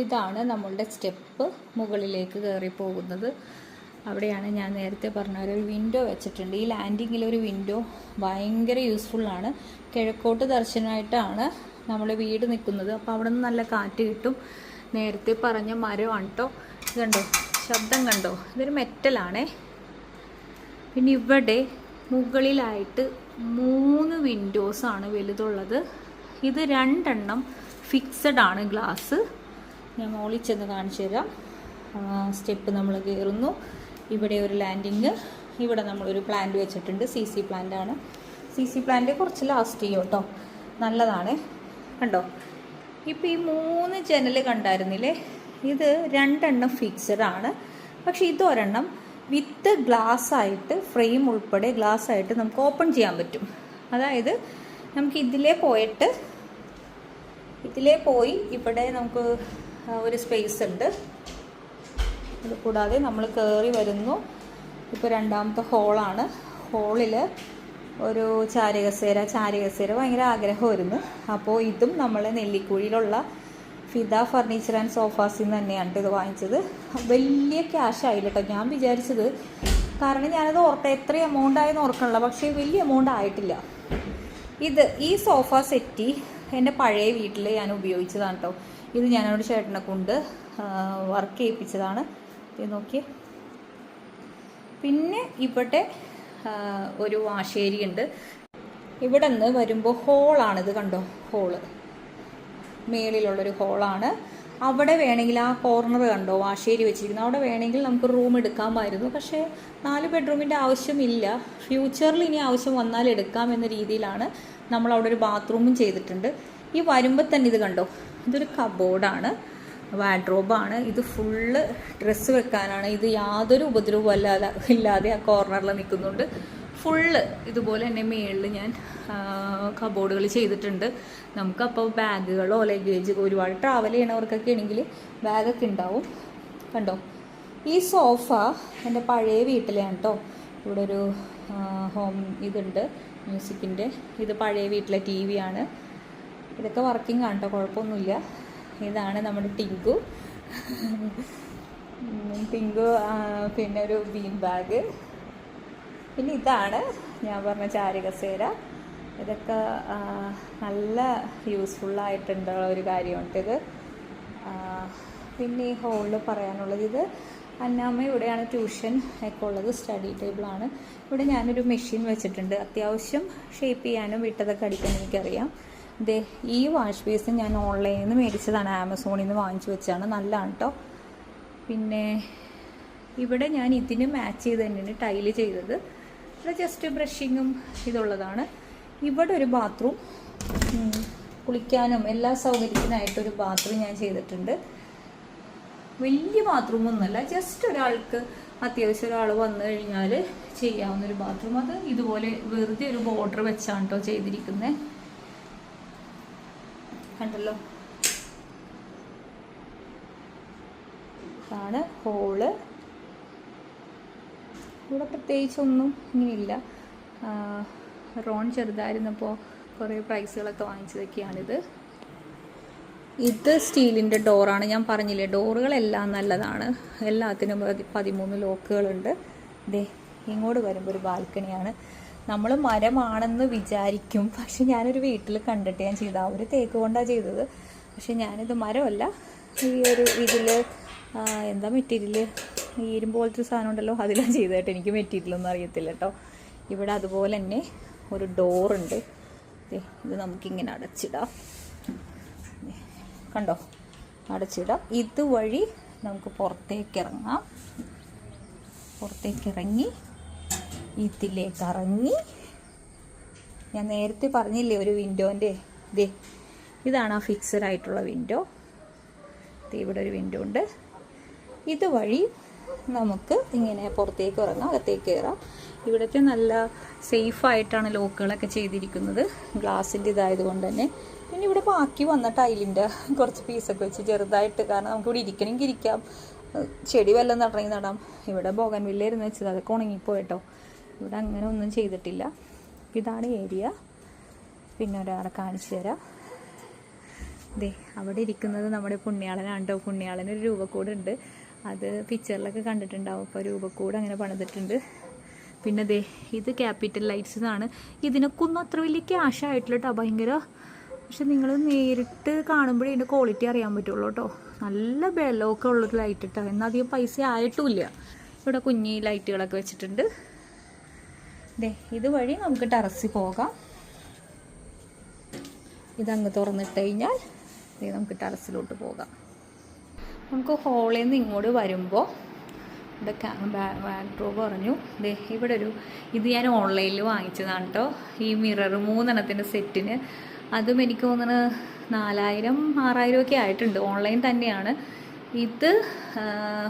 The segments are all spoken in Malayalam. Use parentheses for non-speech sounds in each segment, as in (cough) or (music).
ഇതാണ് നമ്മളുടെ സ്റ്റെപ്പ് മുകളിലേക്ക് കയറി പോകുന്നത് അവിടെയാണ് ഞാൻ നേരത്തെ പറഞ്ഞ ഒരു വിൻഡോ വെച്ചിട്ടുണ്ട്. ഈ ലാൻഡിങ്ങിൽ ഒരു വിൻഡോ ഭയങ്കര യൂസ്ഫുള്ളാണ് കിഴക്കോട്ട് ദർശനമായിട്ടാണ് നമ്മൾ വീട് നിൽക്കുന്നത്. അപ്പോൾ അവിടെ നിന്ന് നല്ല കാറ്റ് കിട്ടും. നേരത്തെ പറഞ്ഞ മരമാണ് കേട്ടോ കണ്ടോ? ശബ്ദം കണ്ടോ? ഇതൊരു മെറ്റലാണേ. പിന്നെ ഇവിടെ മുകളിലായിട്ട് മൂന്ന് വിൻഡോസാണ് വലുതുള്ളത്. ഇത് രണ്ടെണ്ണം ഫിക്സഡ് ആണ് ഗ്ലാസ് ഞാൻ മോളിൽ ചെന്ന് കാണിച്ചു തരാം. സ്റ്റെപ്പ് നമ്മൾ കയറുന്നു. ഇവിടെ ഒരു ലാൻഡിങ് ഇവിടെ നമ്മളൊരു പ്ലാന്റ് വെച്ചിട്ടുണ്ട്. സി സി പ്ലാന്റ് ആണ്. സി സി പ്ലാന്റ് കുറച്ച് ലാസ്റ്റ് ചെയ്യും കേട്ടോ. നല്ലതാണ്. കണ്ടോ? ഇപ്പോൾ ഈ മൂന്ന് ജനൽ കണ്ടായിരുന്നില്ലേ? ഇത് രണ്ടെണ്ണം ഫിക്സഡ് ആണ്. പക്ഷേ ഇതൊരെണ്ണം വിത്ത് ഗ്ലാസ് ആയിട്ട് ഫ്രെയിം ഉൾപ്പെടെ ഗ്ലാസ് ആയിട്ട് നമുക്ക് ഓപ്പൺ ചെയ്യാൻ പറ്റും. അതായത് നമുക്ക് ഇതിലേ പോയിട്ട് ഇതിലേ പോയി ഇവിടെ നമുക്ക് ഒരു സ്പേസ് ഉണ്ട്. അത് കൂടാതെ നമ്മൾ കയറി വരുന്നു. ഇപ്പോൾ രണ്ടാമത്തെ ഹോളാണ് ഹോളിൽ ഒരു ചാരകസേര ചാരകസേര ഭയങ്കര ആഗ്രഹമായിരുന്നു. അപ്പോൾ ഇതും നമ്മൾ നെല്ലിക്കുഴിയിലുള്ള ഫിദ ഫർണിച്ചർ ആൻഡ് സോഫാസിൽ നിന്ന് തന്നെയാണ് ഇത് വാങ്ങിച്ചത്. വലിയ ക്യാഷ് ആയില്ല കേട്ടോ ഞാൻ വിചാരിച്ചത് കാരണം ഞാനത് ഓർത്ത എത്ര എമൗണ്ട് ആയെന്ന് ഓർക്കണില്ല പക്ഷേ വലിയ എമൗണ്ട് ആയിട്ടില്ല. ഇത് ഈ സോഫ സെറ്റി എന്റെ പഴയ വീട്ടിൽ ഞാൻ ഉപയോഗിച്ചതാണ് കേട്ടോ ഇത് ഞാനോട് ചേട്ടനെ കൊണ്ട് വർക്ക് ചെയ്യിപ്പിച്ചതാണ്. ഇത് നോക്കി പിന്നെ ഇവിടെ ഒരു വാശേരി ഉണ്ട്. ഇവിടെ നിന്ന് വരുമ്പോൾ ഹോളാണിത് കണ്ടോ? ഹോൾ മേളിലുള്ളൊരു ഹോളാണ് അവിടെ വേണമെങ്കിൽ ആ കോർണർ കണ്ടോ? വാശേരി വെച്ചിരിക്കുന്നു. അവിടെ വേണമെങ്കിൽ നമുക്ക് റൂം എടുക്കാമായിരുന്നു. പക്ഷേ നാല് ബെഡ്റൂമിന്റെ ആവശ്യമില്ല. ഫ്യൂച്ചറിൽ ഇനി ആവശ്യം വന്നാൽ എടുക്കാം എന്ന രീതിയിലാണ് നമ്മൾ അവിടെ ഒരു ബാത്റൂമും ചെയ്തിട്ടുണ്ട്. ഈ വരുമ്പോൾ തന്നെ ഇത് കണ്ടോ? ഇതൊരു കബോർഡാണ് വാഡ്രോബാണ് ഇത് ഫുള്ള് ഡ്രസ്സ് വെക്കാനാണ്. ഇത് യാതൊരു ഉപദ്രവവും അല്ലാതെ ഇല്ലാതെ ആ കോർണറിൽ നിൽക്കുന്നുണ്ട്. ഫുള്ള് ഇതുപോലെ തന്നെ മേളിൽ ഞാൻ കബോർഡുകൾ ചെയ്തിട്ടുണ്ട്. നമുക്കപ്പോൾ ബാഗുകളോ ലഗേജ് ഒരുപാട് ട്രാവൽ ചെയ്യണവർക്കൊക്കെ ആണെങ്കിൽ ബാഗൊക്കെ ഉണ്ടാവും. കണ്ടോ? ഈ സോഫ എന്റെ പഴയ വീട്ടിലാണ് കേട്ടോ ഇവിടെ ഒരു ഹോം ഇതുണ്ട്. മ്യൂസിക്കിന്റെ ഇത് പഴയ വീട്ടിലെ ടി വിയാണ് ഇതൊക്കെ വർക്കിംഗ് ആണ് കേട്ടോ കുഴപ്പമൊന്നുമില്ല ഇതാണ് നമ്മുടെ ടിങ്കു. ടിങ്കു പിന്നെ ഒരു ബീൻ ബാഗ് പിന്നെ ഇതാണ് ഞാൻ പറഞ്ഞ ചാരികസേര ഇതൊക്കെ നല്ല യൂസ്ഫുള്ളായിട്ടുള്ള ഒരു കാര്യമുണ്ട് ഇത്. പിന്നെ ഈ ഹോളിൽ പറയാനുള്ളത് ഇത്. അന്നാമ്മ ഇവിടെയാണ് ട്യൂഷൻ ഒക്കെ ഉള്ളത് സ്റ്റഡി ടേബിളാണ് ഇവിടെ ഞാനൊരു മെഷീൻ വെച്ചിട്ടുണ്ട്. അത്യാവശ്യം ഷേപ്പ് ചെയ്യാനും വിട്ടതൊക്കെ അടിക്കാനും എനിക്കറിയാം. ദേ ഈ വാഷ് ബേസ് ഞാൻ ഓൺലൈനിൽ നിന്ന് മേടിച്ചതാണ്. ആമസോണിൽ നിന്ന് വാങ്ങിച്ചു വെച്ചാണ് നല്ലതാണ് കേട്ടോ പിന്നെ ഇവിടെ ഞാൻ ഇതിന് മാച്ച് ചെയ്ത് തന്നെയാണ് ടൈൽ ചെയ്തത്. ഇവിടെ ജസ്റ്റ് ബ്രഷിങ്ങും ഇതുള്ളതാണ്. ഇവിടെ ഒരു ബാത്റൂം കുളിക്കാനും എല്ലാ സൗകര്യത്തിനായിട്ടൊരു ബാത്റൂം ഞാൻ ചെയ്തിട്ടുണ്ട്. വലിയ ബാത്റൂം ഒന്നുമല്ല ജസ്റ്റ് ഒരാൾക്ക് അത്യാവശ്യം ഒരാൾ വന്നു കഴിഞ്ഞാൽ ചെയ്യാവുന്നൊരു ബാത്റൂം അത് ഇതുപോലെ വെറുതെ ഒരു ബോർഡർ വെച്ചാണ് കേട്ടോ ചെയ്തിരിക്കുന്നത് കണ്ടല്ലോ. ഇതാണ് ഹോൾ ഇവിടെ പ്രത്യേകിച്ചൊന്നും ഇങ്ങനെയില്ല. ആ, റോൺ ചെറുതായിരുന്നപ്പോൾ കുറേ പ്രൈസുകളൊക്കെ വാങ്ങിച്ചതൊക്കെയാണിത്. ഇത് സ്റ്റീലിന്റെ ഡോറാണ്. ഞാൻ പറഞ്ഞില്ലേ ഡോറുകളെല്ലാം നല്ലതാണ്. എല്ലാത്തിനും പതി- പതിമൂന്ന് ലോക്കുകളുണ്ട്. ദേ ഇങ്ങോട്ട് വരുമ്പോൾ ഒരു ബാൽക്കണിയാണ്. നമ്മൾ മരമാണെന്ന് വിചാരിക്കും. പക്ഷെ ഞാനൊരു വീട്ടിൽ കണ്ടിട്ട് ഞാൻ ചെയ്ത. ഒരു തേക്ക് കൊണ്ടാണ് ചെയ്തത്. പക്ഷെ ഞാനിത് മരമല്ല. ഈ ഒരു ഇതിൽ എന്താ മെറ്റീരിയൽ ഈ ഇരുമ്പ് പോലത്തെ സാധനം ഉണ്ടല്ലോ അതിലാണ് ചെയ്തതായിട്ട് എനിക്ക് മെറ്റീരിയലൊന്നും അറിയത്തില്ല കേട്ടോ. ഇവിടെ അതുപോലെ തന്നെ ഒരു ഡോറുണ്ട്. ഇത് നമുക്കിങ്ങനെ അടച്ചിടാം. കണ്ടോ? അടച്ചിടാം. ഇതുവഴി നമുക്ക് പുറത്തേക്ക് ഇറങ്ങാം. പുറത്തേക്ക് ഇറങ്ങി ഇതിലേക്ക് കറങ്ങി. ഞാൻ നേരത്തെ പറഞ്ഞില്ലേ ഒരു വിൻഡോന്റെ ഇതേ ഇതാണ് ആ ഫിക്സഡ് ആയിട്ടുള്ള വിൻഡോ. ഇവിടെ ഒരു വിൻഡോ ഉണ്ട്. ഇതുവഴി നമുക്ക് ഇങ്ങനെ പുറത്തേക്ക് ഇറങ്ങാം അകത്തേക്ക് കയറാം. ഇവിടുത്തെ നല്ല സേഫായിട്ടാണ് ലോക്കുകളൊക്കെ ചെയ്തിരിക്കുന്നത്. ഗ്ലാസിന്റെ ഇതായതുകൊണ്ട് തന്നെ. പിന്നെ ഇവിടെ ബാക്കി വന്ന ടൈലിന്റെ കുറച്ച് പീസൊക്കെ വെച്ച് ചെറുതായിട്ട് കാരണം നമുക്ക് ഇവിടെ ഇരിക്കണമെങ്കിൽ ഇരിക്കാം. ചെടി വല്ലതും നടണമെങ്കിൽ നടാം. ഇവിടെ ബോഗൻ വില്ലായിരുന്നു വെച്ചത് അതൊക്കെ ഉണങ്ങിപ്പോയിട്ടോ ഇവിടെ അങ്ങനെ ഒന്നും ചെയ്തിട്ടില്ല. ഇതാണ് ഏരിയ. പിന്നെ ഒരാളെ കാണിച്ചു തരാം. ദേ അവിടെ ഇരിക്കുന്നത് നമ്മുടെ പുണ്യാളനാണ് കേട്ടോ പുണ്യാളനൊരു രൂപക്കൂടുണ്ട്. അത് പിക്ചറിലൊക്കെ കണ്ടിട്ടുണ്ടാവും. അപ്പോൾ രൂപക്കൂട് അങ്ങനെ പണിതിട്ടുണ്ട്. പിന്നെ ദേ ഇത് ക്യാപിറ്റൽ ലൈറ്റ്സ് എന്നാണ് ഇതിനൊക്കെ ഒന്നും അത്ര വലിയ ക്യാഷ് ഭയങ്കര. പക്ഷെ നിങ്ങൾ നേരിട്ട് കാണുമ്പോഴേ ഇതിന്റെ ക്വാളിറ്റി അറിയാൻ പറ്റുള്ളൂ കേട്ടോ നല്ല ബലമൊക്കെ ഉള്ളൊരു ലൈറ്റ് ഇട്ടാണ് എന്നാൽ അധികം പൈസ ആയിട്ടുമില്ല ഇവിടെ കുഞ്ഞി ലൈറ്റുകളൊക്കെ വെച്ചിട്ടുണ്ട്. ദേ ഇതുവഴി നമുക്ക് ടെറസിൽ പോകാം. ഇതങ്ങ് തുറന്നിട്ട് കഴിഞ്ഞാൽ ദേ നമുക്ക് ടെറസിലോട്ട് പോകാം. നമുക്ക് ഹോളിൽ നിന്ന് ഇങ്ങോട്ട് വരുമ്പോൾ ഇവിടെ ബാക്ക്ഡ്രോപ്പ് പറഞ്ഞു. ദേ ഇവിടെ ഒരു ഇത് ഞാൻ ഓൺലൈനിൽ വാങ്ങിച്ചതാണ് കേട്ടോ ഈ മിറർ മൂന്നെണ്ണത്തിന്റെ സെറ്റിന് അതും എനിക്ക് തോന്നുന്നത് നാലായിരം ആറായിരം ഒക്കെ ആയിട്ടുണ്ട്. ഓൺലൈൻ തന്നെയാണ്. ഇത്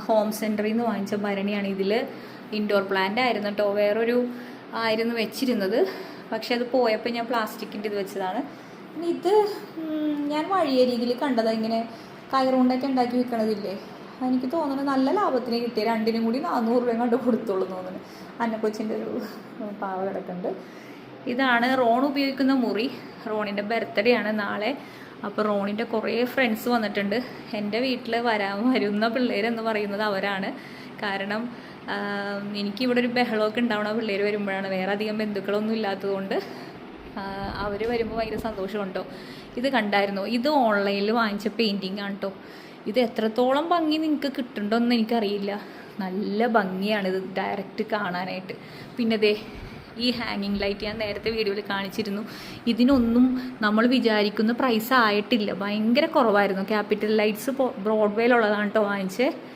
ഹോം സെന്ററിൽ നിന്ന് വാങ്ങിച്ച ഭരണിയാണ് ഇതിൽ ഇൻഡോർ പ്ലാന്റ് ആയിരുന്നു കേട്ടോ വേറൊരു ആയിരുന്നു വെച്ചിരുന്നത്. പക്ഷെ അത് പോയപ്പോൾ ഞാൻ പ്ലാസ്റ്റിക്കിന്റെ ഇത് വെച്ചതാണ്. ഇത് ഞാൻ വഴിയരികിൽ കണ്ടതാണ് ഇങ്ങനെ കയറുകൊണ്ടൊക്കെ ഉണ്ടാക്കി വിൽക്കണതില്ലേ എനിക്ക് തോന്നുന്നു നല്ല ലാഭത്തിന് കിട്ടിയ. രണ്ടിനും കൂടി നാനൂറ് രൂപ കണ്ട് കൊടുത്തോളൂ തോന്നുന്നു. അന്നക്കൊച്ചിന്റെ ഒരു പാവ കിടക്കുന്നുണ്ട് ഇതാണ് റോൺ ഉപയോഗിക്കുന്ന മുറി. റോണിന്റെ ബർത്ത്ഡേ ആണ് നാളെ. അപ്പോൾ റോണിന്റെ കുറേ ഫ്രണ്ട്സ് വന്നിട്ടുണ്ട്. എന്റെ വീട്ടിൽ വരാൻ വരുന്ന പിള്ളേരെന്ന് പറയുന്നത് അവരാണ്. കാരണം എനിക്കിവിടെ ഒരു ബഹളമൊക്കെ ഉണ്ടാവണ. പിള്ളേർ വരുമ്പോഴാണ്. വേറെ അധികം ബന്ധുക്കളൊന്നും ഇല്ലാത്തതുകൊണ്ട് അവർ വരുമ്പോൾ ഭയങ്കര സന്തോഷമുണ്ടോ? ഇത് കണ്ടായിരുന്നു. ഇത് ഓൺലൈനിൽ വാങ്ങിച്ച പെയിന്റിങ് ആണ് കേട്ടോ ഇത് എത്രത്തോളം ഭംഗി നിങ്ങൾക്ക് കിട്ടുന്നുണ്ടോ എന്ന് എനിക്കറിയില്ല. നല്ല ഭംഗിയാണ് ഇത് ഡയറക്റ്റ് കാണാനായിട്ട്. പിന്നെ ദേ ഈ ഹാങ്ങിങ് ലൈറ്റ് ഞാൻ നേരത്തെ വീഡിയോയിൽ കാണിച്ചിരുന്നു. ഇതിനൊന്നും നമ്മൾ വിചാരിക്കുന്ന പ്രൈസ് ആയിട്ടില്ല. ഭയങ്കര കുറവായിരുന്നു. ക്യാപിറ്റൽ ലൈറ്റ്സ് ബ്രോഡ്വേയിലുള്ളതാണ് കേട്ടോ വാങ്ങിച്ചത്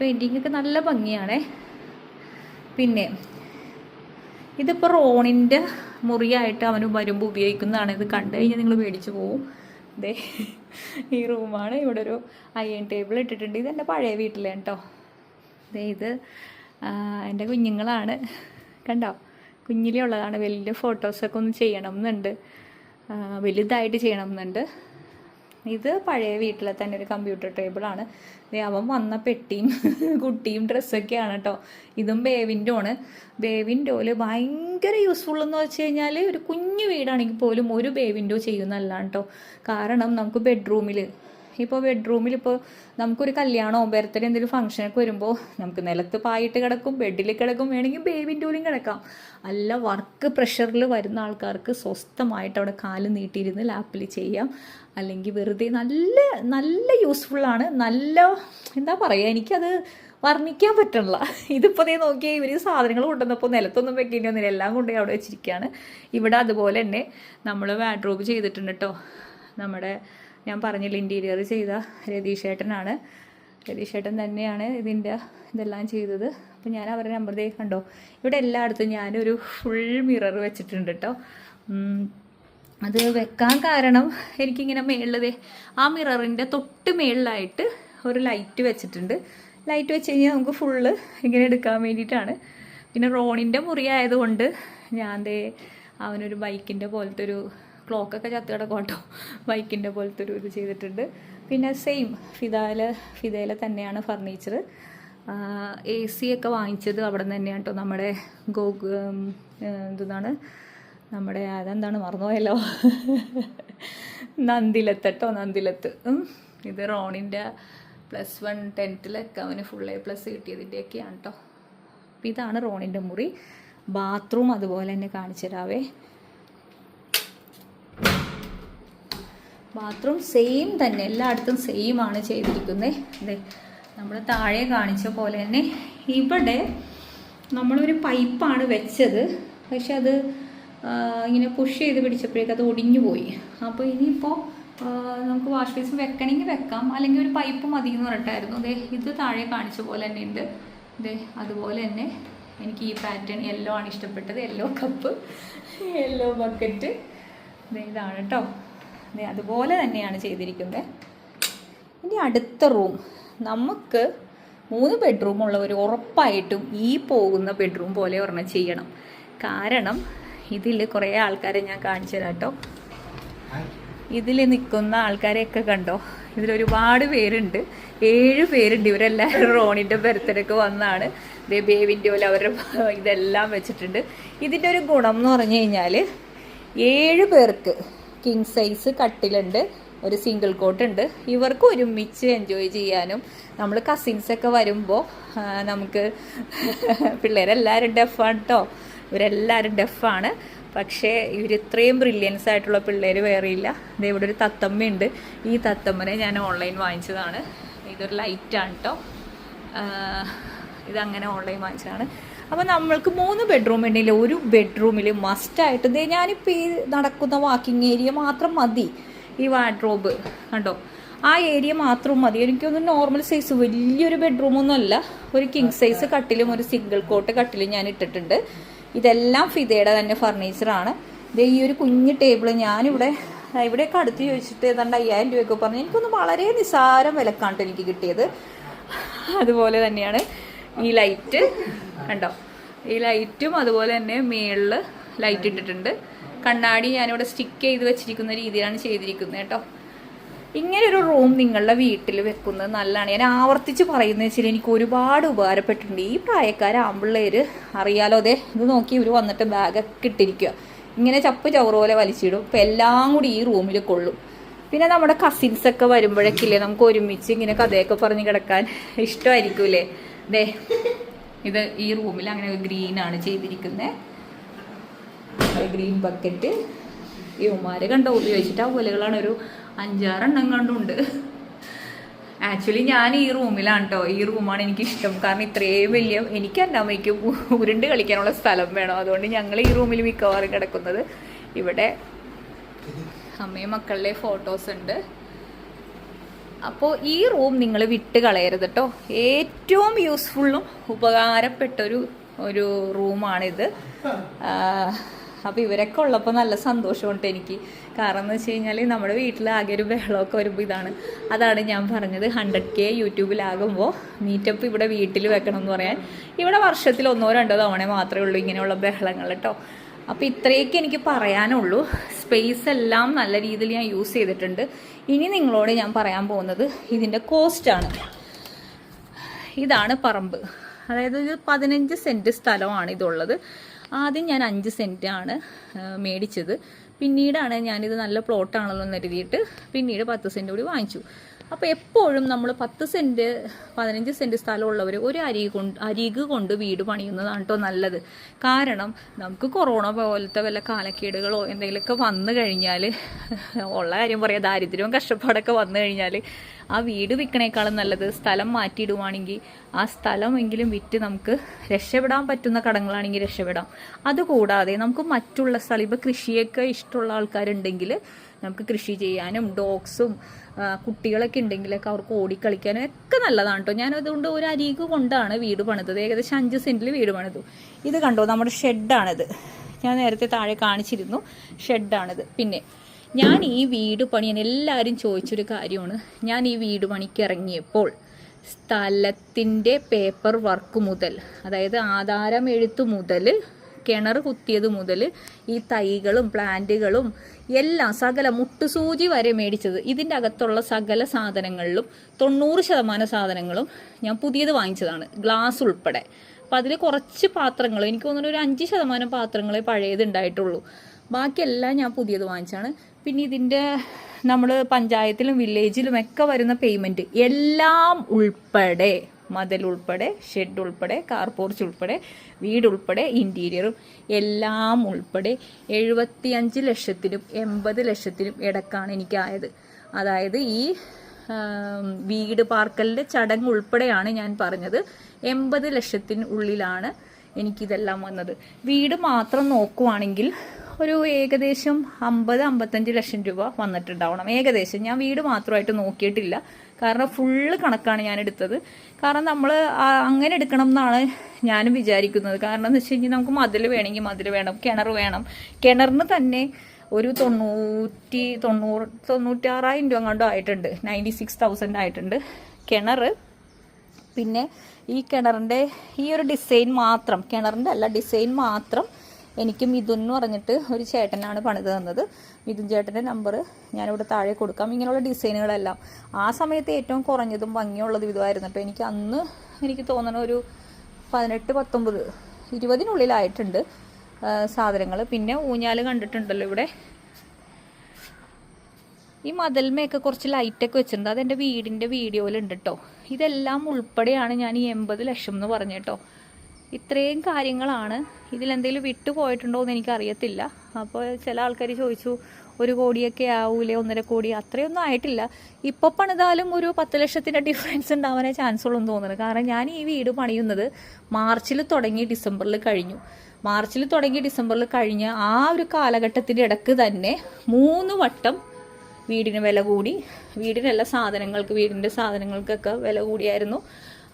പെയിന്റിംഗ് ഒക്കെ നല്ല ഭംഗിയാണേ. പിന്നെ ഇതിപ്പോൾ റോണിന്റെ മുറിയായിട്ട് അവന് വരുമ്പോൾ ഉപയോഗിക്കുന്നതാണ്. ഇത് കണ്ടു കഴിഞ്ഞാൽ നിങ്ങൾ മേടിച്ചു പോവും. ദേ ഈ റൂമാണ്. ഇവിടെ ഒരു അയൺ ടേബിൾ ഇട്ടിട്ടുണ്ട്. ഇത് എന്റെ പഴയ വീട്ടിലാണ് കേട്ടോ. ദേ ഇത് എന്റെ കുഞ്ഞുങ്ങളാണ്. കണ്ടോ? കുഞ്ഞിലുള്ളതാണ് വലിയ ഫോട്ടോസൊക്കെ ഒന്ന് ചെയ്യണം എന്നുണ്ട്. വലുതായിട്ട് ചെയ്യണം എന്നുണ്ട്. ഇത് പഴയ വീട്ടിലെ തന്നെ ഒരു കമ്പ്യൂട്ടർ ടേബിളാണ് അവൻ വന്ന പെട്ടിയും (laughs) കുട്ടിയും ഡ്രസ്സൊക്കെയാണ് കേട്ടോ ഇതും ബേവിന്റെ ആണ്. ബേവിൻഡോയിൽ ഭയങ്കര യൂസ്ഫുൾ എന്ന് വെച്ച് കഴിഞ്ഞാൽ ഒരു കുഞ്ഞു വീടാണെങ്കിൽ പോലും ഒരു ബേവിൻഡോ ചെയ്യുന്നല്ല കേട്ടോ കാരണം നമുക്ക് ബെഡ്റൂമിൽ ഇപ്പോൾ ബെഡ്റൂമിൽ ഇപ്പോൾ നമുക്കൊരു കല്യാണമോ ബർത്ത്ഡേ എന്തെങ്കിലും ഫംഗ്ഷനൊക്കെ വരുമ്പോൾ നമുക്ക് നിലത്ത് പായിട്ട് കിടക്കും ബെഡിൽ കിടക്കും വേണമെങ്കിൽ ബേബിന്റെയിലും കിടക്കാം. അല്ല വർക്ക് പ്രഷറിൽ വരുന്ന ആൾക്കാർക്ക് സ്വസ്ഥമായിട്ട് അവിടെ കാൽ നീട്ടിയിരുന്ന് ലാപ്പിൽ ചെയ്യാം. അല്ലെങ്കിൽ വെറുതെ നല്ല നല്ല യൂസ്ഫുള്ളാണ് നല്ല എന്താ പറയുക എനിക്കത് വർണിക്കാൻ പറ്റണില്ല. ഇതിപ്പോൾ നീ നോക്കിയാൽ ഇവർ സാധനങ്ങൾ കൊണ്ടുവന്നപ്പോൾ നിലത്തൊന്നും വെക്കേണ്ടി എല്ലാം കൊണ്ടുപോയി അവിടെ വെച്ചിരിക്കുകയാണ്. ഇവിടെ അതുപോലെ തന്നെ നമ്മൾ വാഡ്രോബ് ചെയ്തിട്ടുണ്ട് കേട്ടോ നമ്മുടെ ഞാൻ പറഞ്ഞില്ല ഇന്റീരിയർ ചെയ്ത രതീഷേട്ടനാണ്. രതീഷേട്ടൻ തന്നെയാണ് ഇതിന്റെ ഇതെല്ലാം ചെയ്തത്. അപ്പോൾ ഞാൻ അവരുടെ നമ്പർ ദേ കണ്ടോ ഇവിടെ എല്ലായിടത്തും ഞാനൊരു ഫുൾ മിറർ വെച്ചിട്ടുണ്ട് കേട്ടോ അത് വെക്കാൻ കാരണം എനിക്കിങ്ങനെ മേളിൽ ആ മിററിന്റെ തൊട്ട് മേളിലായിട്ട് ഒരു ലൈറ്റ് വെച്ചിട്ടുണ്ട്. ലൈറ്റ് വെച്ച് കഴിഞ്ഞാൽ നമുക്ക് ഫുള്ള് ഇങ്ങനെ എടുക്കാൻ വേണ്ടിയിട്ടാണ്. പിന്നെ റോണിന്റെ മുറി ആയതുകൊണ്ട് ഞാൻ ദേ അവനൊരു ബൈക്കിന്റെ പോലത്തെ ഒരു ക്ലോക്കൊക്കെ ചത്ത് കിടക്കും കേട്ടോ. ബൈക്കിന്റെ പോലത്തെ ഒരു ഇത് ചെയ്തിട്ടുണ്ട്. പിന്നെ സെയിം ഫിദാല ഫിദയിലെ തന്നെയാണ് ഫർണിച്ചർ എ സി ഒക്കെ വാങ്ങിച്ചത് അവിടെ നിന്ന് തന്നെയാണ് കേട്ടോ നമ്മുടെ ഗോ എന്താണ് നമ്മുടെ അതെന്താണ് മറന്നുപോയല്ലോ? നന്ദിലത്ത് കേട്ടോ നന്ദിലത്ത്. ഇത് റോണിന്റെ പ്ലസ് വൺ ടെൻത്തിലൊക്കെ അവന് ഫുൾ എ പ്ലസ് കിട്ടിയതിന്റെയൊക്കെയാണ് കേട്ടോ. ഇതാണ് റോണിന്റെ മുറി. ബാത്റൂം അതുപോലെ തന്നെ കാണിച്ചു തരാവേ ബാത്റൂം സെയിം തന്നെ എല്ലായിടത്തും സെയിം ആണ് ചെയ്തിരിക്കുന്നത് അതെ നമ്മൾ താഴെ കാണിച്ച പോലെ തന്നെ ഇവിടെ നമ്മളൊരു പൈപ്പാണ് വെച്ചത്. പക്ഷെ അത് ഇങ്ങനെ പുഷ് ചെയ്ത് പിടിച്ചപ്പോഴേക്കും അത് ഒടിഞ്ഞു പോയി. അപ്പോൾ ഇനിയിപ്പോൾ നമുക്ക് വാഷ് ബേസിൻ വെക്കണമെങ്കിൽ വെക്കാം. അല്ലെങ്കിൽ ഒരു പൈപ്പ് മതി എന്ന് പറഞ്ഞിട്ടായിരുന്നു. അതെ ഇത് താഴെ കാണിച്ച പോലെ തന്നെ ഉണ്ട്. അതെ അതുപോലെ തന്നെ എനിക്ക് ഈ പാറ്റേൺ യെല്ലോ ആണ് ഇഷ്ടപ്പെട്ടത്. യെല്ലോ കപ്പ് യെല്ലോ ബക്കറ്റ് ഇതാണ് കേട്ടോ അതുപോലെ തന്നെയാണ് ചെയ്തിരിക്കുന്നത്. ഇനി അടുത്ത റൂം. നമുക്ക് മൂന്ന് ബെഡ്റൂം ഉള്ളവർ ഉറപ്പായിട്ടും ഈ പോകുന്ന ബെഡ്റൂം പോലെ ഒരെണ്ണം ചെയ്യണം. കാരണം ഇതിൽ കുറേ ആൾക്കാരെ ഞാൻ കാണിച്ചു തരാം കേട്ടോ. ഇതിൽ നിൽക്കുന്ന ആൾക്കാരെയൊക്കെ കണ്ടോ? ഇതിലൊരുപാട് പേരുണ്ട്. ഏഴ് പേരുണ്ട്. ഇവരെല്ലാവരും റോണിന്റെ ബർത്ത്ഡേക്ക് വന്നാണ്. ഇതേ ബേബിന്റെ പോലെ അവരുടെ ഇതെല്ലാം വെച്ചിട്ടുണ്ട്. ഇതിന്റെ ഒരു ഗുണം എന്ന് പറഞ്ഞു കഴിഞ്ഞാൽ ഏഴ് പേർക്ക് കിങ് സൈസ് കട്ടിലുണ്ട് ഒരു സിംഗിൾ കോട്ട് ഉണ്ട്. ഇവർക്ക് ഒരുമിച്ച് എൻജോയ് ചെയ്യാനും നമ്മൾ കസിൻസൊക്കെ വരുമ്പോൾ നമുക്ക് (laughs) പിള്ളേരെല്ലാവരും ഡെഫാണ് കേട്ടോ ഇവരെല്ലാവരും ഡെഫാണ് പക്ഷേ ഇവർ ഇത്രയും ബ്രില്യൻസ് ആയിട്ടുള്ള പിള്ളേർ വേറെയില്ല ദേ ഇവിടെ ഒരു തത്തമ്മയുണ്ട്. ഈ തത്തമ്മനെ ഞാൻ ഓൺലൈൻ വാങ്ങിച്ചതാണ്. ഇതൊരു ലൈറ്റാണ് കേട്ടോ ഇതങ്ങനെ ഓൺലൈൻ വാങ്ങിച്ചതാണ്. അപ്പോൾ നമ്മൾക്ക് മൂന്ന് ബെഡ്റൂം ഉണ്ടെങ്കിൽ ഒരു ബെഡ്റൂമിൽ മസ്റ്റായിട്ട് ദേ ഞാനിപ്പോൾ ഈ നടക്കുന്ന വാക്കിംഗ് ഏരിയ മാത്രം മതി. ഈ വാർഡ്രോബ് കണ്ടോ? ആ ഏരിയ മാത്രം മതി. എനിക്കൊന്ന് നോർമൽ സൈസ് വലിയൊരു ബെഡ്റൂമൊന്നും അല്ല. ഒരു കിങ് സൈസ് കട്ടിലും ഒരു സിംഗിൾ കോട്ട് കട്ടിലും ഞാൻ ഇട്ടിട്ടുണ്ട്. ഇതെല്ലാം ഫിതയുടെ തന്നെ ഫർണിച്ചറാണ് ഇത് ഈ ഒരു കുഞ്ഞ് ടേബിൾ ഞാനിവിടെ ഇവിടെയൊക്കെ അടുത്ത് ചോദിച്ചിട്ട് ഏതാണ്ട് അയ്യായിരം രൂപയൊക്കെ പറഞ്ഞു. എനിക്കൊന്ന് വളരെ നിസ്സാരം വിലക്കാണ് എനിക്ക് കിട്ടിയത്. അതുപോലെ തന്നെയാണ്. ഈ ലൈറ്റ് കണ്ടോ? ഈ ലൈറ്റും അതുപോലെ തന്നെ മേളിൽ ലൈറ്റ് ഇട്ടിട്ടുണ്ട്. കണ്ണാടി ഞാനിവിടെ സ്റ്റിക്ക് ചെയ്ത് വെച്ചിരിക്കുന്ന രീതിയിലാണ് ചെയ്തിരിക്കുന്നത് കേട്ടോ. ഇങ്ങനെ ഒരു റൂം നിങ്ങളുടെ വീട്ടിൽ വെക്കുന്നത് നല്ലതാണ്. ഞാൻ ആവർത്തിച്ച് പറയുന്നത് വെച്ചാൽ എനിക്ക് ഒരുപാട് ഉപകാരപ്പെട്ടിട്ടുണ്ട്. ഈ പ്രായക്കാർ അറിയാലോ അതെ ഇത് നോക്കി ഇവർ വന്നിട്ട് ബാഗൊക്കെ ഇട്ടിരിക്കുക ഇങ്ങനെ ചപ്പ് ചവറ് പോലെ വലിച്ചിടും. ഇപ്പം എല്ലാം കൂടി ഈ റൂമിൽ കൊള്ളും. പിന്നെ നമ്മുടെ കസിൻസ് ഒക്കെ വരുമ്പോഴേക്കില്ലേ നമുക്ക് ഒരുമിച്ച് ഇങ്ങനെ കഥയൊക്കെ പറഞ്ഞ് കിടക്കാൻ ഇഷ്ടമായിരിക്കൂലേ ദേ ഇത് ഈ റൂമിൽ അങ്ങനെ ഗ്രീൻ ആണ് ചെയ്തിരിക്കുന്നത് ഗ്രീൻ ബക്കറ്റ് ഈ കണ്ട ഉപയോഗിച്ചിട്ട് ആ പോലെകളാണ് ഒരു അഞ്ചാറെണ്ണം കണ്ടുണ്ട് ആക്ച്വലി ഞാൻ ഈ റൂമിലാണ് കേട്ടോ ഈ റൂമാണ് എനിക്ക് ഇഷ്ടം കാരണം ഇത്രയും വലിയ എനിക്ക് എന്റെ അമ്മയ്ക്ക് ഉരുണ്ട് കളിക്കാനുള്ള സ്ഥലം വേണം. അതുകൊണ്ട് ഞങ്ങൾ ഈ റൂമിൽ മിക്കവാറും കിടക്കുന്നത് ഇവിടെ. അമ്മയും മക്കളുടെ ഫോട്ടോസ് ഉണ്ട്. അപ്പോൾ ഈ റൂം നിങ്ങൾ വിട്ട് കളയരുത് കേട്ടോ ഏറ്റവും യൂസ്ഫുള്ളും ഉപകാരപ്പെട്ടൊരു ഒരു റൂമാണിത്. അപ്പോൾ ഇവരൊക്കെ ഉള്ളപ്പോൾ നല്ല സന്തോഷമുണ്ട് എനിക്ക്. കാരണം എന്ന് വെച്ച് കഴിഞ്ഞാൽ നമ്മുടെ വീട്ടിൽ ആകെ ഒരു ബഹളമൊക്കെ വരുമ്പോൾ ഇതാണ്. അതാണ് ഞാൻ പറഞ്ഞത് ഹൺഡ്രഡ് കെ യൂട്യൂബിലാകുമ്പോൾ മീറ്റപ്പ് ഇവിടെ വീട്ടിൽ വെക്കണം എന്ന് പറയാൻ. ഇവിടെ വർഷത്തിൽ ഒന്നോ രണ്ടോ തവണ മാത്രമേ ഉള്ളൂ ഇങ്ങനെയുള്ള ബഹളങ്ങൾ കേട്ടോ അപ്പോൾ ഇത്രയൊക്കെ എനിക്ക് പറയാനുള്ളൂ. സ്പേസ് എല്ലാം നല്ല രീതിയിൽ ഞാൻ യൂസ് ചെയ്തിട്ടുണ്ട്. ഇനി നിങ്ങളോട് ഞാൻ പറയാൻ പോകുന്നത് ഇതിന്റെ കോസ്റ്റാണ് ഇതാണ് പറമ്പ്. അതായത് ഇത് പതിനഞ്ച് സെന്റ് സ്ഥലമാണ് ഇതുള്ളത്. ആദ്യം ഞാൻ അഞ്ച് സെന്റാണ് മേടിച്ചത്. പിന്നീടാണ് ഞാനിത് നല്ല പ്ലോട്ടാണല്ലോ എന്ന് കരുതിയിട്ട് പിന്നീട് പത്ത് സെന്റ് കൂടി വാങ്ങിച്ചു. അപ്പോൾ എപ്പോഴും നമ്മൾ പത്ത് സെന്റ് പതിനഞ്ച് സെന്റ് സ്ഥലമുള്ളവർ ഒരു അരിക് കൊണ്ട് അരിക് കൊണ്ട് വീട് പണിയുന്നതാണ് കേട്ടോ നല്ലത്. കാരണം നമുക്ക് കൊറോണ പോലത്തെ വല്ല കാലക്കേടുകളോ എന്തെങ്കിലുമൊക്കെ വന്നു കഴിഞ്ഞാൽ ഉള്ള കാര്യം പറയാം ദാരിദ്ര്യവും കഷ്ടപ്പാടൊക്കെ വന്നു കഴിഞ്ഞാൽ ആ വീട് വിൽക്കണേക്കാളും നല്ലത് സ്ഥലം മാറ്റിയിടുവാണെങ്കിൽ ആ സ്ഥലമെങ്കിലും വിറ്റ് നമുക്ക് രക്ഷപ്പെടാൻ പറ്റുന്ന കടങ്ങളാണെങ്കിൽ രക്ഷപ്പെടാം. അതുകൂടാതെ നമുക്ക് മറ്റുള്ള സ്ഥലം ഇപ്പോൾ കൃഷിയൊക്കെ ഇഷ്ടമുള്ള ആൾക്കാരുണ്ടെങ്കിൽ നമുക്ക് കൃഷി ചെയ്യാനും ഡോഗ്സും കുട്ടികളൊക്കെ ഉണ്ടെങ്കിലൊക്കെ അവർക്ക് ഓടിക്കളിക്കാനും ഒക്കെ നല്ലതാണ് കേട്ടോ. ഞാനതുകൊണ്ട് ഒരു അരികു കൊണ്ടാണ് വീട് പണിതത്. ഏകദേശം അഞ്ച് സെന്റിൽ വീട് പണിതു. ഇത് കണ്ടോ നമ്മുടെ ഷെഡാണിത്. ഞാൻ നേരത്തെ താഴെ കാണിച്ചിരുന്നു. ഷെഡാണിത്. പിന്നെ ഞാൻ ഈ വീട് പണിയാൻ എല്ലാവരും ചോദിച്ചൊരു കാര്യമാണ്. ഞാൻ ഈ വീട് പണിക്ക് ഇറങ്ങിയപ്പോൾ സ്ഥലത്തിന്റെ പേപ്പർ വർക്ക് മുതൽ അതായത് ആധാരം എഴുത്ത് മുതൽ കിണർ കുത്തിയത് മുതൽ ഈ തൈകളും പ്ലാന്റുകളും എല്ലാം സകല മുട്ടുസൂചി വരെ മേടിച്ചത്. ഇതിന്റെ അകത്തുള്ള സകല സാധനങ്ങളിലും തൊണ്ണൂറ് ശതമാനം സാധനങ്ങളും ഞാൻ പുതിയത് വാങ്ങിച്ചതാണ് ഗ്ലാസ് ഉൾപ്പെടെ. അപ്പം അതിൽ കുറച്ച് പാത്രങ്ങൾ എനിക്ക് തോന്നുന്നു ഒരു അഞ്ച് ശതമാനം പാത്രങ്ങളെ പഴയത് ഉണ്ടായിട്ടുള്ളൂ. ബാക്കിയെല്ലാം ഞാൻ പുതിയത് വാങ്ങിച്ചാണ് പിന്നെ ഇതിന്റെ നമ്മൾ പഞ്ചായത്തിലും വില്ലേജിലും ഒക്കെ വരുന്ന പേയ്മെന്റ് എല്ലാം ഉൾപ്പെടെ മതിൽ ഉൾപ്പെടെ ഷെഡ് ഉൾപ്പെടെ കാർ പോർച്ച് ഉൾപ്പെടെ വീട് ഉൾപ്പെടെ ഇന്റീരിയറും എല്ലാം ഉൾപ്പെടെ എഴുപത്തി അഞ്ച് ലക്ഷത്തിനും എൺപത് ലക്ഷത്തിനും ഇടക്കാണ് എനിക്കായത് അതായത് ഈ വീട് പാർക്കലിന്റെ ചടങ്ങ് ഉൾപ്പെടെയാണ് ഞാൻ പറഞ്ഞത്. എൺപത് ലക്ഷത്തിനുള്ളിലാണ് എനിക്കിതെല്ലാം വന്നത്. വീട് മാത്രം നോക്കുവാണെങ്കിൽ ഒരു ഏകദേശം അമ്പത് അമ്പത്തഞ്ച് ലക്ഷം രൂപ വന്നിട്ടുണ്ടാവണം. ഏകദേശം. ഞാൻ വീട് മാത്രമായിട്ട് നോക്കിയിട്ടില്ല. കാരണം ഫുള്ള് കണക്കാണ് ഞാൻ എടുത്തത്. കാരണം നമ്മൾ അങ്ങനെ എടുക്കണം എന്നാണ് ഞാനും വിചാരിക്കുന്നത്. കാരണം എന്ന് വെച്ച് കഴിഞ്ഞാൽ നമുക്ക് മതിൽ വേണമെങ്കിൽ മതിൽ വേണം കിണർ വേണം. കിണറിന് തന്നെ ഒരു തൊണ്ണൂറ്റി തൊണ്ണൂറ് തൊണ്ണൂറ്റാറായിരം രൂപ കണ്ടോ ആയിട്ടുണ്ട്. നയന്റി സിക്സ് തൗസൻഡ് ആയിട്ടുണ്ട് കിണർ പിന്നെ ഈ കിണറിന്റെ ഈ ഒരു ഡിസൈൻ മാത്രം കിണറിന്റെ അല്ല ഡിസൈൻ മാത്രം എനിക്ക് മിഥുൻ എന്ന് പറഞ്ഞിട്ട് ഒരു ചേട്ടനാണ് പണിത് തന്നത്. മിഥുൻ ചേട്ടന്റെ നമ്പർ ഞാനിവിടെ താഴെ കൊടുക്കാം. ഇങ്ങനെയുള്ള ഡിസൈനുകളെല്ലാം ആ സമയത്ത് ഏറ്റവും കുറഞ്ഞതും ഭംഗിയുള്ളതും ഇതുമായിരുന്നു അപ്പോൾ എനിക്ക് അന്ന് എനിക്ക് തോന്നണ ഒരു പതിനെട്ട് പത്തൊമ്പത് ഇരുപതിനുള്ളിലായിട്ടുണ്ട് സാധനങ്ങൾ പിന്നെ ഊഞ്ഞാൽ കണ്ടിട്ടുണ്ടല്ലോ ഇവിടെ. ഈ മതിൽമയൊക്കെ കുറച്ച് ലൈറ്റൊക്കെ വെച്ചിട്ടുണ്ട്. അതെന്റെ വീടിന്റെ വീഡിയോയിലുണ്ട് കേട്ടോ ഇതെല്ലാം ഉൾപ്പെടെയാണ് ഞാൻ ഈ എൺപത് ലക്ഷം എന്ന് പറഞ്ഞു കേട്ടോ ഇത്രയും കാര്യങ്ങളാണ്. ഇതിലെന്തെങ്കിലും വിട്ടുപോയിട്ടുണ്ടോ എന്ന് എനിക്കറിയത്തില്ല. അപ്പോൾ ചില ആൾക്കാർ ചോദിച്ചു ഒരു കോടിയൊക്കെ ആവൂലേ ഒന്നര കോടി? അത്രയൊന്നും ആയിട്ടില്ല. ഇപ്പോൾ പണിതാലും ഒരു പത്ത് ലക്ഷത്തിന്റെ ഡിഫറൻസ് ഉണ്ടാവാനേ ചാൻസ് ഉള്ളൂ എന്ന് തോന്നുന്നത് കാരണം ഞാൻ ഈ വീട് പണിയുന്നത് മാർച്ചിൽ തുടങ്ങി ഡിസംബറിൽ കഴിഞ്ഞു. മാർച്ചിൽ തുടങ്ങി ഡിസംബറിൽ കഴിഞ്ഞ ആ ഒരു കാലഘട്ടത്തിന്റെ ഇടയ്ക്ക് തന്നെ മൂന്ന് വട്ടം വീടിന് വില കൂടി. വീടിനെല്ലാ സാധനങ്ങൾക്ക് വീടിന്റെ സാധനങ്ങൾക്കൊക്കെ വില കൂടിയായിരുന്നു.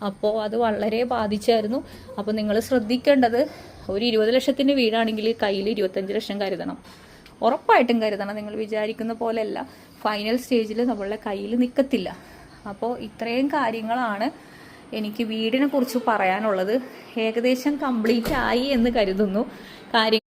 അപ്പോൾ അത് വളരെ ബാധിച്ചായിരുന്നു. അപ്പോൾ നിങ്ങൾ ശ്രദ്ധിക്കേണ്ടത് ഒരു ഇരുപത് ലക്ഷത്തിന്റെ വീടാണെങ്കിൽ കയ്യിൽ ഇരുപത്തഞ്ച് ലക്ഷം കരുതണം. ഉറപ്പായിട്ടും കരുതണം. നിങ്ങൾ വിചാരിക്കുന്ന പോലെയല്ല. ഫൈനൽ സ്റ്റേജിൽ നമ്മളുടെ കയ്യിൽ നിൽക്കത്തില്ല അപ്പോൾ ഇത്രയും കാര്യങ്ങളാണ് എനിക്ക് വീടിനെ കുറിച്ച് പറയാനുള്ളത്. ഏകദേശം കംപ്ലീറ്റ് ആയി എന്ന് കരുതുന്നു. കാര്യം